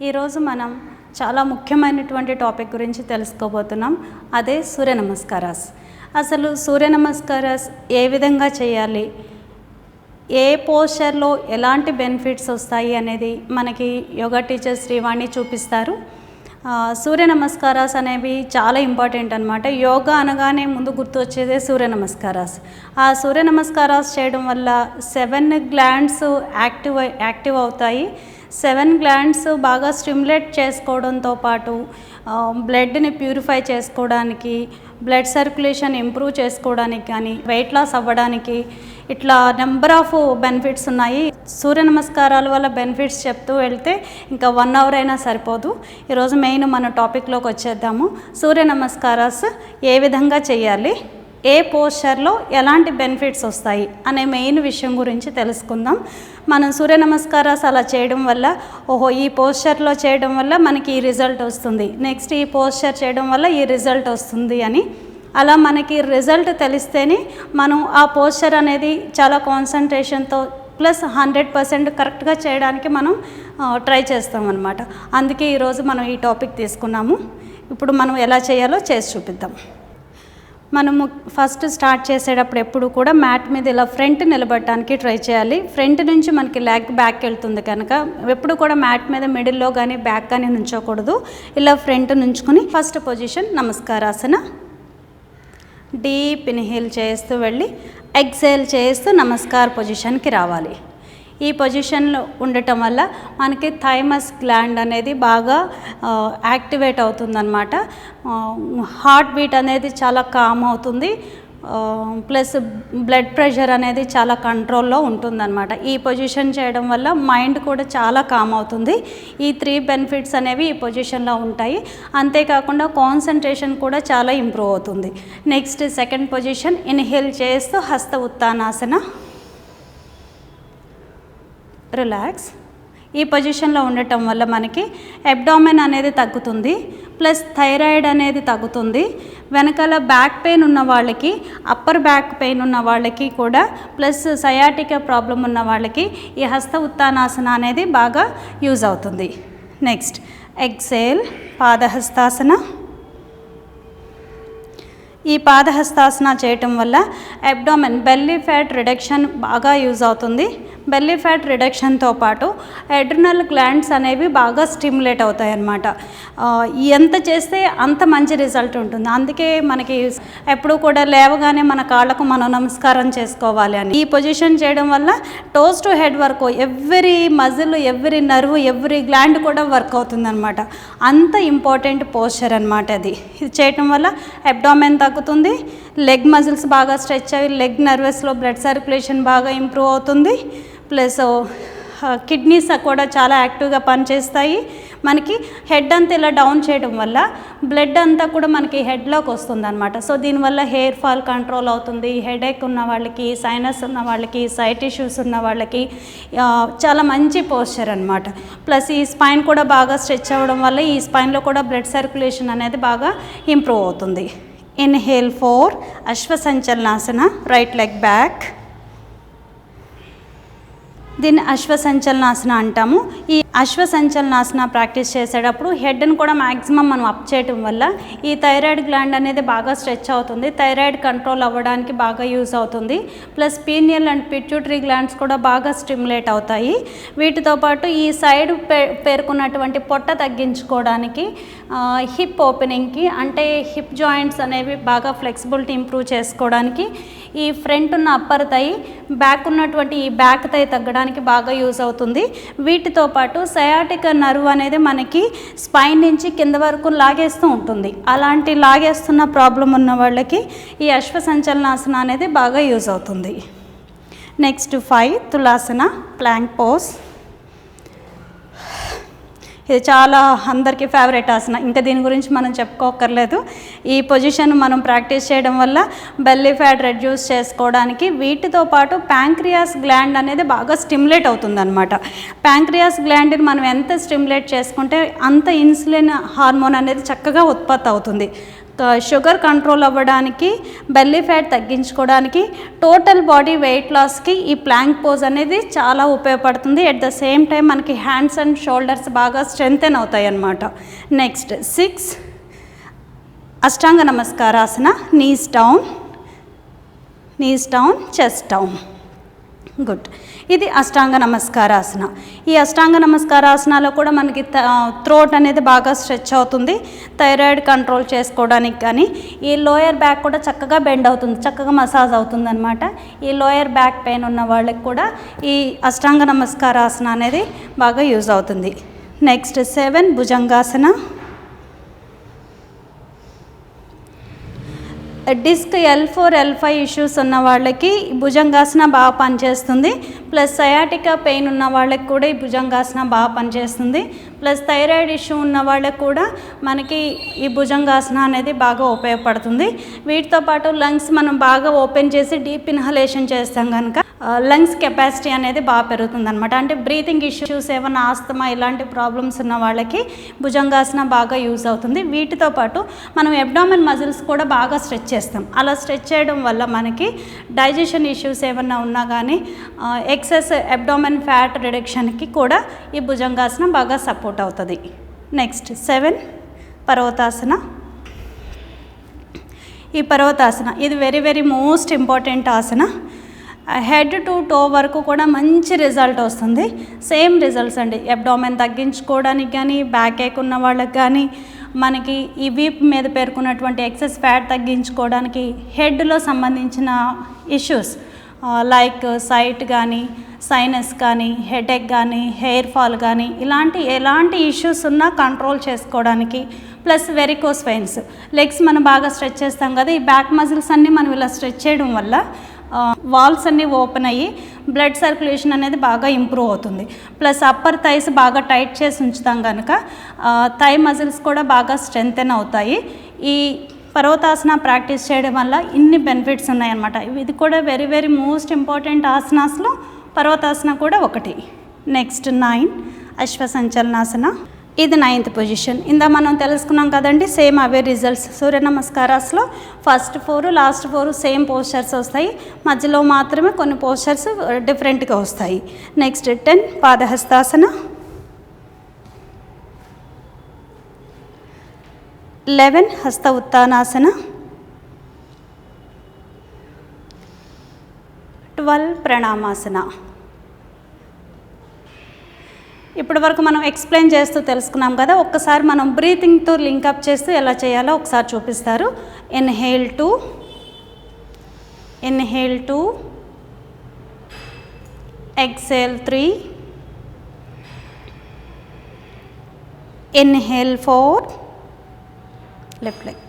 ఈరోజు మనం చాలా ముఖ్యమైనటువంటి టాపిక్ గురించి తెలుసుకోబోతున్నాం. అదే సూర్య నమస్కారాస్. అసలు సూర్య నమస్కారాస్ ఏ విధంగా చేయాలి? ఏ పోస్చర్లో ఎలాంటి బెనిఫిట్స్ వస్తాయి అనేది మనకి యోగా టీచర్ శ్రీవాణి చూపిస్తారు. సూర్య నమస్కారాస్ అనేవి చాలా ఇంపార్టెంట్ అనమాట యోగా అనగానే ముందు గుర్తొచ్చేదే సూర్య నమస్కారాస్. ఆ సూర్య నమస్కారాస్ చేయడం వల్ల సెవెన్ గ్లాండ్స్ యాక్టివ్ యాక్టివ్ అవుతాయి. సెవెన్ గ్లాండ్స్ బాగా స్టిమ్యులేట్ చేసుకోవడంతో పాటు బ్లడ్ని ప్యూరిఫై చేసుకోవడానికి బ్లడ్ సర్క్యులేషన్ ఇంప్రూవ్ చేసుకోవడానికి కానీ వెయిట్ లాస్ అవ్వడానికి ఇట్లా నెంబర్ ఆఫ్ బెనిఫిట్స్ ఉన్నాయి. సూర్య నమస్కారాల వల్ల బెనిఫిట్స్ చెప్తూ వెళ్తే ఇంకా వన్ అవర్ అయినా సరిపోదు. ఈరోజు మెయిన్ మన టాపిక్లోకి వచ్చేద్దాము. సూర్య నమస్కారాస్ ఏ విధంగా చేయాలి? ఏ పోస్చర్లో ఎలాంటి బెనిఫిట్స్ వస్తాయి అనే మెయిన్ విషయం గురించి తెలుసుకుందాం. మనం సూర్య నమస్కారాలు అలా చేయడం వల్ల ఓహో ఈ పోస్చర్లో చేయడం వల్ల మనకి ఈ రిజల్ట్ వస్తుంది. నెక్స్ట్ ఈ పోస్చర్ చేయడం వల్ల ఈ రిజల్ట్ వస్తుంది అని. అలా మనకి రిజల్ట్ తెలిస్తేనే మనం ఆ పోస్చర్ అనేది చాలా కాన్సన్ట్రేషన్తో ప్లస్ హండ్రెడ్ పర్సెంట్ కరెక్ట్గా చేయడానికి మనం ట్రై చేస్తాం అనమాట అందుకే ఈరోజు మనం ఈ టాపిక్ తీసుకున్నాము. ఇప్పుడు మనం ఎలా చేయాలో చేసి చూపిద్దాం. మనము ఫస్ట్ స్టార్ట్ చేసేటప్పుడు ఎప్పుడు కూడా మ్యాట్ మీద ఇలా ఫ్రంట్ నిలబడటానికి ట్రై చేయాలి. ఫ్రంట్ నుంచి మనకి లెగ్ బ్యాక్ వెళ్తుంది కనుక ఎప్పుడు కూడా మ్యాట్ మీద మిడిల్లో కానీ బ్యాక్ కానీ నుంచోకూడదు. ఇలా front నుంచుకుని first position namaskarasana. Deep inhale చేస్తూ వెళ్ళి ఎక్సేల్ చేస్తూ నమస్కార్ పొజిషన్కి రావాలి. ఈ పొజిషన్లో ఉండటం వల్ల మనకి థైమస్ గ్లాండ్ అనేది బాగా యాక్టివేట్ అవుతుందన్నమాట. హార్ట్ బీట్ అనేది చాలా కామ్ అవుతుంది. ప్లస్ బ్లడ్ ప్రెషర్ అనేది చాలా కంట్రోల్లో ఉంటుందన్నమాట. ఈ పొజిషన్ చేయడం వల్ల మైండ్ కూడా చాలా కామ్ అవుతుంది. ఈ త్రీ బెనిఫిట్స్ అనేవి ఈ పొజిషన్లో ఉంటాయి. అంతేకాకుండా కాన్సన్ట్రేషన్ కూడా చాలా ఇంప్రూవ్ అవుతుంది. నెక్స్ట్ సెకండ్ పొజిషన్ ఇన్హేల్ చేస్తూ హస్త ఉత్తానాసన రిలాక్స్ ఈ పొజిషన్లో ఉండటం వల్ల మనకి అబ్డామెన్ అనేది తగ్గుతుంది ప్లస్ థైరాయిడ్ అనేది తగ్గుతుంది. వెనకాల బ్యాక్ పెయిన్ ఉన్న వాళ్ళకి అప్పర్ బ్యాక్ పెయిన్ ఉన్న వాళ్ళకి కూడా ప్లస్ సయాటిక ప్రాబ్లం ఉన్న వాళ్ళకి ఈ హస్త ఉత్తానాసన అనేది బాగా యూజ్ అవుతుంది. Next exhale padahastasana. ఈ పాదహస్తాసన చేయటం వల్ల అబ్డామెన్ బెల్లీ ఫ్యాట్ రిడక్షన్ బాగా యూజ్ అవుతుంది. బెల్లీ ఫ్యాట్ రిడక్షన్తో పాటు ఎడ్రినల్ గ్లాండ్స్ అనేవి బాగా స్టిమ్యులేట్ అవుతాయి అన్నమాట. ఎంత చేస్తే అంత మంచి రిజల్ట్ ఉంటుంది. అందుకే మనకి ఎప్పుడు కూడా లేవగానే మన కాళ్ళకు మనం నమస్కారం చేసుకోవాలి అని. ఈ పొజిషన్ చేయడం వల్ల toes to head work every muscle every nerve every gland కూడా వర్క్ అవుతుంది అనమాట అంత ఇంపార్టెంట్ పోస్చర్ అనమాట అది. ఇది చేయటం వల్ల అబ్డామెన్ తగ్గుతుంది లెగ్ మజిల్స్ బాగా స్ట్రెచ్ అయ్యి లెగ్ నర్వస్లో బ్లడ్ సర్క్యులేషన్ బాగా ఇంప్రూవ్ అవుతుంది. ప్లస్ కిడ్నీస్ uh, కూడా చాలా యాక్టివ్గా పనిచేస్తాయి. మనకి హెడ్ అంతా ఇలా డౌన్ చేయడం వల్ల బ్లడ్ అంతా కూడా మనకి హెడ్లోకి వస్తుంది అనమాట సో దీనివల్ల హెయిర్ ఫాల్ కంట్రోల్ అవుతుంది. హెడేక్ ఉన్న వాళ్ళకి సైనస్ ఉన్న వాళ్ళకి సైట్ ఇష్యూస్ ఉన్న వాళ్ళకి చాలా మంచి పోస్చర్ అనమాట ప్లస్ ఈ స్పైన్ కూడా బాగా స్ట్రెచ్ అవ్వడం వల్ల ఈ స్పైన్లో కూడా బ్లడ్ సర్క్యులేషన్ అనేది బాగా ఇంప్రూవ్ అవుతుంది. Inhale four ashwasanchalanasana right leg back దీన్ని అశ్వసంచలనాసన అంటాము. ఈ అశ్వసంచలనాసన ప్రాక్టీస్ చేసేటప్పుడు హెడ్ని కూడా మ్యాక్సిమం మనం అప్ చేయటం వల్ల ఈ థైరాయిడ్ గ్లాండ్ అనేది బాగా స్ట్రెచ్ అవుతుంది. థైరాయిడ్ కంట్రోల్ అవ్వడానికి బాగా యూస్ అవుతుంది. Plus pineal and pituitary glands కూడా బాగా స్టిమ్యులేట్ అవుతాయి. వీటితో పాటు ఈ సైడ్ పే పేర్కొన్నటువంటి పొట్ట తగ్గించుకోవడానికి హిప్ ఓపెనింగ్కి అంటే హిప్ జాయింట్స్ అనేవి బాగా ఫ్లెక్సిబిలిటీ ఇంప్రూవ్ చేసుకోవడానికి ఈ ఫ్రంట్ ఉన్న అప్పర్ తై బ్యాక్ ఉన్నటువంటి ఈ బ్యాక్ తై తగ్గడానికి బాగా యూజ్ అవుతుంది. వీటితో పాటు సయాటిక నర్వ్ అనేది మనకి స్పైన్ నుంచి కింద వరకు లాగేస్తూ ఉంటుంది. అలాంటి లాగేస్తున్న ప్రాబ్లం ఉన్న వాళ్ళకి ఈ అశ్వసంచలనాసన అనేది బాగా యూజ్ అవుతుంది. Next five Tulasana plank pose. ఇది చాలా అందరికీ ఫేవరెట్ ఆసన. ఇంకా దీని గురించి మనం చెప్పుకోకర్లేదు ఈ పొజిషన్ మనం ప్రాక్టీస్ చేయడం వల్ల బెల్లీ ఫ్యాట్ రెడ్యూస్ చేసుకోవడానికి వీటితో పాటు ప్యాంక్రియాస్ గ్లాండ్ అనేది బాగా స్టిమ్యులేట్ అవుతుందన్నమాట. ప్యాంక్రియాస్ గ్లాండ్ని మనం ఎంత స్టిమ్యులేట్ చేసుకుంటే అంత ఇన్సులిన్ హార్మోన్ అనేది చక్కగా ఉత్పత్తి అవుతుంది. షుగర్ కంట్రోల్ అవ్వడానికి బెల్లీ ఫ్యాట్ తగ్గించుకోవడానికి టోటల్ బాడీ వెయిట్ లాస్కి ఈ ప్లాంక్ పోజ్ అనేది చాలా ఉపయోగపడుతుంది. ఎట్ ద సేమ్ టైం మనకి హ్యాండ్స్ అండ్ షోల్డర్స్ బాగా స్ట్రెంగ్తెన్ అవుతాయి అన్నమాట next six ashtanga namaskarasana knees down knees down chest down good. ఇది అష్టాంగ నమస్కారాసన. ఈ అష్టాంగ నమస్కారాసనాలో కూడా మనకి థ్రోట్ అనేది బాగా స్ట్రెచ్ అవుతుంది. థైరాయిడ్ కంట్రోల్ చేసుకోవడానికి కానీ ఈ లోయర్ బ్యాక్ కూడా చక్కగా బెండ్ అవుతుంది చక్కగా మసాజ్ అవుతుంది అనమాట ఈ లోయర్ బ్యాక్ పెయిన్ ఉన్న వాళ్ళకి కూడా ఈ అష్టాంగ నమస్కారాసన అనేది బాగా యూజ్ అవుతుంది. Next seven bhujangasana. Disc L four L five issues ఉన్న వాళ్ళకి భుజంగాసన బాగా పనిచేస్తుంది. ప్లస్ సయాటికా పెయిన్ ఉన్న వాళ్ళకి కూడా ఈ భుజంగాసన బాగా పనిచేస్తుంది. ప్లస్ థైరాయిడ్ ఇష్యూ ఉన్న వాళ్ళకి కూడా మనకి ఈ భుజంగాసన అనేది బాగా ఉపయోగపడుతుంది. వీటితో పాటు లంగ్స్ మనం బాగా ఓపెన్ చేసి డీప్ ఇన్హలేషన్ చేస్తాం కనుక లంగ్స్ కెపాసిటీ అనేది బాగా పెరుగుతుందనమాట అంటే బ్రీతింగ్ ఇష్యూస్ ఏమైనా ఆస్తమా ఇలాంటి ప్రాబ్లమ్స్ ఉన్న వాళ్ళకి భుజంగాసన బాగా యూజ్ అవుతుంది. వీటితో పాటు మనం ఎబ్డామిన్ మజిల్స్ కూడా బాగా స్ట్రెచ్ చేస్తాం. అలా స్ట్రెచ్ చేయడం వల్ల మనకి డైజెషన్ ఇష్యూస్ ఏమన్నా ఉన్నా కానీ ఎక్సెస్ ఎబ్డామిన్ ఫ్యాట్ రిడక్షన్కి కూడా ఈ భుజంగాసనం బాగా సపోర్ట్ అవుతుంది. Next seven parvatasana. ఈ పర్వతాసన ఇది very very most important asana. Head to toe వరకు కూడా మంచి రిజల్ట్ వస్తుంది. సేమ్ రిజల్ట్స్ అండి. అబ్డామెన్ తగ్గించుకోవడానికి కానీ బ్యాక్ ఏక్ ఉన్న వాళ్ళకి కానీ మనకి ఈ వీప్ మీద పేర్కొన్నటువంటి ఎక్సెస్ ఫ్యాట్ తగ్గించుకోవడానికి హెడ్లో సంబంధించిన ఇష్యూస్ లైక్ సైట్ కానీ సైనస్ కానీ హెడేక్ కానీ హెయిర్ ఫాల్ కానీ ఇలాంటి ఎలాంటి ఇష్యూస్ ఉన్నా కంట్రోల్ చేసుకోవడానికి ప్లస్ వెరికోస్ వెయిన్స్. లెగ్స్ మనం బాగా స్ట్రెచ్ చేస్తాం కదా ఈ బ్యాక్ మజిల్స్ అన్నీ మనం ఇలా స్ట్రెచ్ చేయడం వల్ల వాల్స్ అన్నీ ఓపెన్ అయ్యి బ్లడ్ సర్క్యులేషన్ అనేది బాగా ఇంప్రూవ్ అవుతుంది. ప్లస్ అప్పర్ థైస్ బాగా టైట్ చేసి ఉంచుతాం కనుక థై మజిల్స్ కూడా బాగా స్ట్రెంగ్తెన్ అవుతాయి. ఈ పర్వతాసన ప్రాక్టీస్ చేయడం వల్ల ఇన్ని బెనిఫిట్స్ ఉన్నాయన్నమాట. ఇది కూడా వెరీ వెరీ మోస్ట్ ఇంపార్టెంట్ ఆసనాస్లో పర్వతాసన కూడా ఒకటి. Next nine ashwasanchalanasana. ఇది నైన్త్ పొజిషన్ ఇందా మనం తెలుసుకున్నాం కదండి సేమ్ అవే results Surya నమస్కారాస్లో first four last four same postures వస్తాయి. మధ్యలో మాత్రమే కొన్ని పోస్చర్స్ డిఫరెంట్గా వస్తాయి. Next ten పాదహస్తాసన. Eleven hasta ఉత్తానాసన twelve ప్రణామాసన. ఇప్పటి వరకు మనం ఎక్స్ప్లెయిన్ చేస్తూ తెలుసుకున్నాం కదా ఒక్కసారి మనం బ్రీతింగ్తో లింకప్ చేస్తూ ఎలా చేయాలో ఒకసారి చూపిస్తారు. Inhale two inhale two exhale three inhale four left leg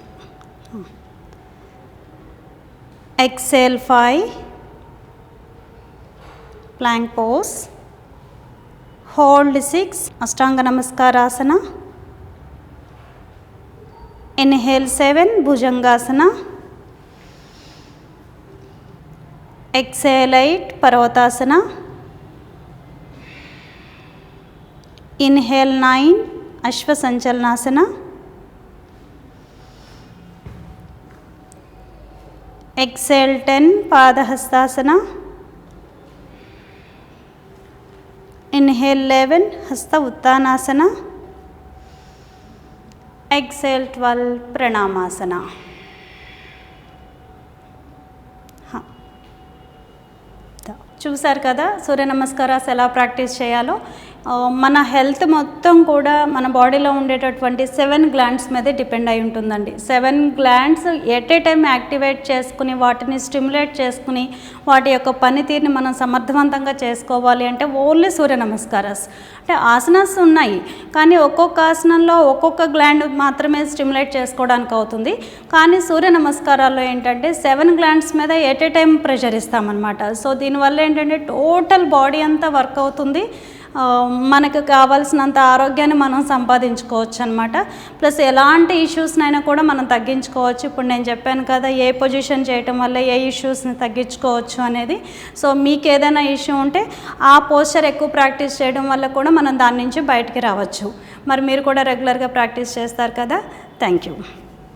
exhale five plank pose hold six ashtanga namaskarasana. Inhale seven bhujangasana. Exhale eight parvatasana. Inhale nine ashwasanchalanasana. Exhale ten padahastasana. Inhale eleven hasta uttanasana exhale twelve ప్రణామాసన చూశారు కదా సూర్య నమస్కారాస్ ఎలా practice చేయాలో. మన health మొత్తం కూడా మన బాడీలో ఉండేటటువంటి సెవెన్ గ్లాండ్స్ మీద డిపెండ్ అయి ఉంటుందండి. Seven glands at a time activate చేసుకుని వాటిని స్టిమ్యులేట్ చేసుకుని వాటి యొక్క పనితీరుని మనం సమర్థవంతంగా చేసుకోవాలి అంటే ఓన్లీ సూర్య నమస్కారాస్. అంటే ఆసనాస్ ఉన్నాయి కానీ ఒక్కొక్క ఆసనంలో ఒక్కొక్క గ్లాండ్ మాత్రమే స్టిమ్యులేట్ చేసుకోవడానికి అవుతుంది. కానీ సూర్య నమస్కారాల్లో ఏంటంటే సెవెన్ గ్లాండ్స్ మీద ఎట్ ఏ టైం ప్రెషర్ ఇస్తామన్నమాట. సో దీనివల్ల ఏంటంటే టోటల్ బాడీ అంతా వర్క్ అవుతుంది. మనకు కావాల్సినంత ఆరోగ్యాన్ని మనం సంపాదించుకోవచ్చు అనమాట ప్లస్ ఎలాంటి ఇష్యూస్నైనా కూడా మనం తగ్గించుకోవచ్చు. ఇప్పుడు నేను చెప్పాను కదా ఏ పొజిషన్ చేయటం వల్ల ఏ ఇష్యూస్ని తగ్గించుకోవచ్చు అనేది. సో మీకు ఏదైనా ఇష్యూ ఉంటే ఆ పోస్చర్ ఎక్కువ ప్రాక్టీస్ చేయడం వల్ల కూడా మనం దాని నుంచి బయటికి రావచ్చు. మరి మీరు కూడా రెగ్యులర్గా ప్రాక్టీస్ చేస్తారు కదా. Thank you